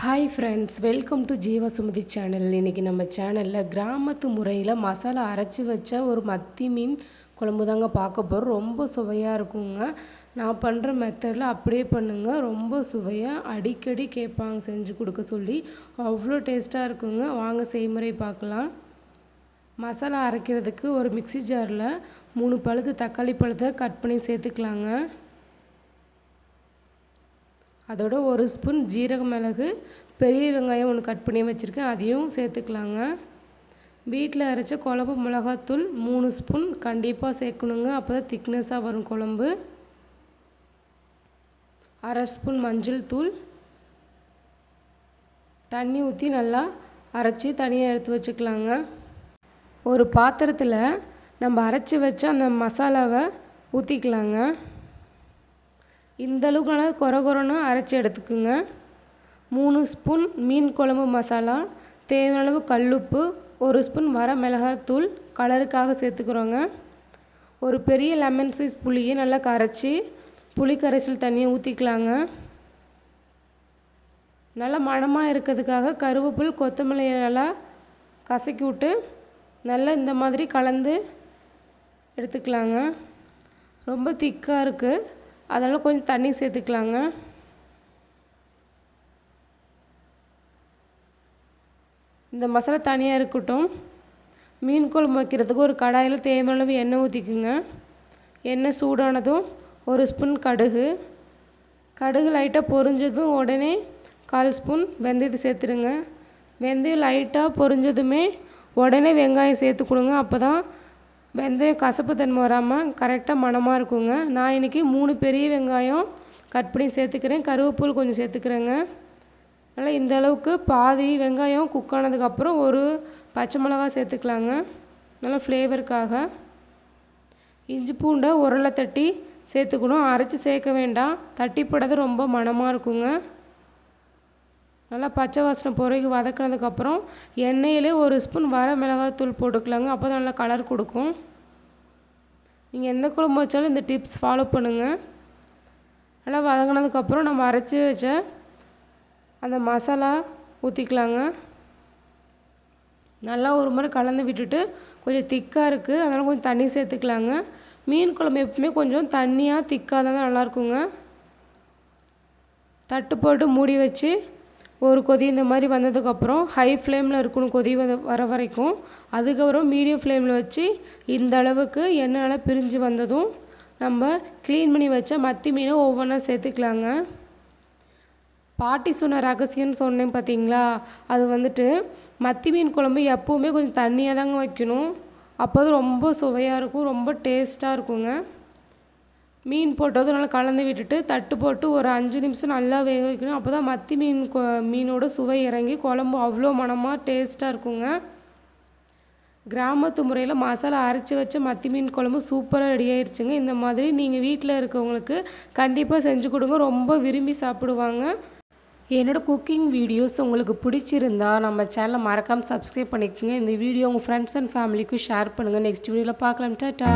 Hi friends welcome to ஜீவ Sumathi channel இன்றைக்கி நம்ம சேனலில் கிராமத்து முறையில் மசாலா அரைச்சி வச்ச ஒரு மத்தி மீன் குழம்பு தாங்க பார்க்க போகிறோம் ரொம்ப சுவையாக இருக்குங்க. நான் பண்ணுற மெத்தடில் அப்படியே பண்ணுங்க. ரொம்ப சுவையாக அடிக்கடி கேட்பாங்க செஞ்சு கொடுக்க சொல்லி. அவ்வளோ டேஸ்ட்டாக இருக்குங்க. வாங்க செய்முறை பார்க்கலாம். மசாலா அரைக்கிறதுக்கு ஒரு மிக்ஸி ஜாரில் மூணு பழுத்து தக்காளி பழத்தை கட் பண்ணி சேர்த்துக்கலாங்க. அதோட ஒரு ஸ்பூன் ஜீரக மிளகு பெரிய வெங்காயம் ஒன்று கட் பண்ணி வச்சுருக்கேன். அதையும் சேர்த்துக்கலாங்க. வீட்டில் அரைச்ச குழம்பு மிளகாத்தூள் மூணு ஸ்பூன். கண்டிப்பாக சேர்க்கணுங்க. அப்போ தான் திக்னஸாக வரும் குழம்பு. அரை ஸ்பூன் மஞ்சள் தூள். தண்ணி ஊற்றி நல்லா அரைச்சி தனியாக எடுத்து வச்சுக்கலாங்க. ஒரு பாத்திரத்தில் நம்ம அரைச்சி வச்ச அந்த மசாலாவை ஊற்றிக்கலாங்க இந்த அளவுக்கு கொர கொரன்னு அரைச்சி எடுத்துக்குங்க. மூணு ஸ்பூன் மீன் குழம்பு மசாலா தேவையான அளவு கல்லுப்பு ஒரு ஸ்பூன் வர மிளகாத்தூள் கலருக்காக சேர்த்துக்கிறோங்க. ஒரு பெரிய லெமன் சைஸ் புளியை நல்லா கரைச்சி புளி கரைசல் தண்ணியை ஊற்றிக்கலாங்க நல்லா மணமாக இருக்கிறதுக்காக கருவேப்பில் கொத்தமல்லியை நல்லா கசக்கி விட்டு நல்லா இந்த மாதிரி கலந்து எடுத்துக்கலாங்க. ரொம்ப திக்காக இருக்குது அதனால் கொஞ்சம் தண்ணி சேர்த்துக்கலாங்க. இந்த மசாலா தனியாக இருக்கட்டும். மீன் குழம்பு வைக்கிறதுக்கு ஒரு கடாயில் தேவையான எண்ணெய் ஊற்றிக்குங்க எண்ணெய் சூடானதும் ஒரு ஸ்பூன் கடுகு. கடுகு லைட்டாக பொரிஞ்சதும் உடனே கால் ஸ்பூன் வெந்தயத்தை சேர்த்துருங்க. வெந்தயம் லைட்டாக பொரிஞ்சதுமே உடனே வெங்காயம் சேர்த்து கொடுங்க. அப்போ தான் வெந்தயம் கசப்பு தன்மை வராமல் கரெக்டாக மணமாக இருக்குங்க. நான் இன்றைக்கி மூணு பெரிய வெங்காயம் கட் பண்ணி சேர்த்துக்கிறேன். கருவேப்பூல் கொஞ்சம் சேர்த்துக்கிறேங்க. நல்லா இந்த அளவுக்கு பாதி வெங்காயம் குக் ஆனதுக்கப்புறம் ஒரு பச்சை மிளகா சேர்த்துக்கலாங்க. நல்லா ஃப்ளேவருக்காக இஞ்சி பூண்டை உரலை தட்டி சேர்த்துக்கணும். அரைச்சி சேர்க்க வேண்டாம். தட்டி போடாத ரொம்ப மணமாக இருக்குங்க. நல்லா பச்சை வாசனை பொறைக்கு வதக்கினதுக்கப்புறம் எண்ணெயிலே ஒரு ஸ்பூன் வர மிளகாத்தூள் போட்டுக்கலாங்க. அப்போ தான் நல்லா கலர் கொடுக்கும். நீங்கள் எந்த குழம்பு வச்சாலும் இந்த டிப்ஸ் ஃபாலோ பண்ணுங்கள் நல்லா வதங்கினதுக்கப்புறம் நம்ம அரைச்சி வச்ச அந்த மசாலா ஊற்றிக்கலாங்க நல்லா ஒரு முறை கலந்து விட்டுட்டு கொஞ்சம் திக்காக இருக்குது அதனால் கொஞ்சம் தண்ணி சேர்த்துக்கலாங்க. மீன் குழம்பு எப்பவுமே கொஞ்சம் தண்ணியாக திக்காக தான் நல்லாயிருக்குங்க தட்டு போட்டு மூடி வச்சு ஒரு கொதி இந்த மாதிரி வந்ததுக்கப்புறம் ஹை ஃப்ளேமில் இருக்கணும் கொதி வர வர வரைக்கும் அதுக்கப்புறம் மீடியம் ஃப்ளேமில் வச்சு இந்த அளவுக்கு எண்ணெய் நல்லா பிரிஞ்சு வந்ததும் நம்ம க்ளீன் பண்ணி வச்ச மத்தி மீனை ஒவ்வொன்றா சேர்த்துக்கலாங்க. பாட்டி சொன்ன ரகசியம்னு சொன்னேன் பார்த்தீங்களா அது வந்துட்டு மத்தி மீன் குழம்பு எப்போவுமே கொஞ்சம் தண்ணியாக தாங்க வைக்கணும். அப்போது ரொம்ப சுவையாக இருக்கும் ரொம்ப டேஸ்ட்டாக இருக்குங்க. மீன் போட்டதும் நல்லா கலந்து விட்டுட்டு தட்டு போட்டு ஒரு அஞ்சு நிமிஷம் நல்லா வேக வைக்கணும் அப்போ தான் மத்தி மீன் மீனோட சுவை இறங்கி குழம்பு அவ்வளோ மனமாக டேஸ்ட்டாக இருக்குங்க. கிராமத்து முறையில் மசாலா அரைச்சி வச்ச மத்தி மீன் குழம்பு சூப்பராக ரெடி ஆயிடுச்சுங்க இந்த மாதிரி நீங்கள் வீட்டில் இருக்கவங்களுக்கு கண்டிப்பாக செஞ்சு கொடுங்க. ரொம்ப விரும்பி சாப்பிடுவாங்க. என்னோடய குக்கிங் வீடியோஸ் உங்களுக்கு பிடிச்சிருந்தா நம்ம சேனலை மறக்காமல் சப்ஸ்கிரைப் பண்ணிக்கோங்க. இந்த வீடியோ உங்கள் ஃப்ரெண்ட்ஸ் அண்ட் ஃபேமிலிக்கும் ஷேர் பண்ணுங்கள் நெக்ஸ்ட் வீடியோவில் பார்க்கலாம். டாட்டா.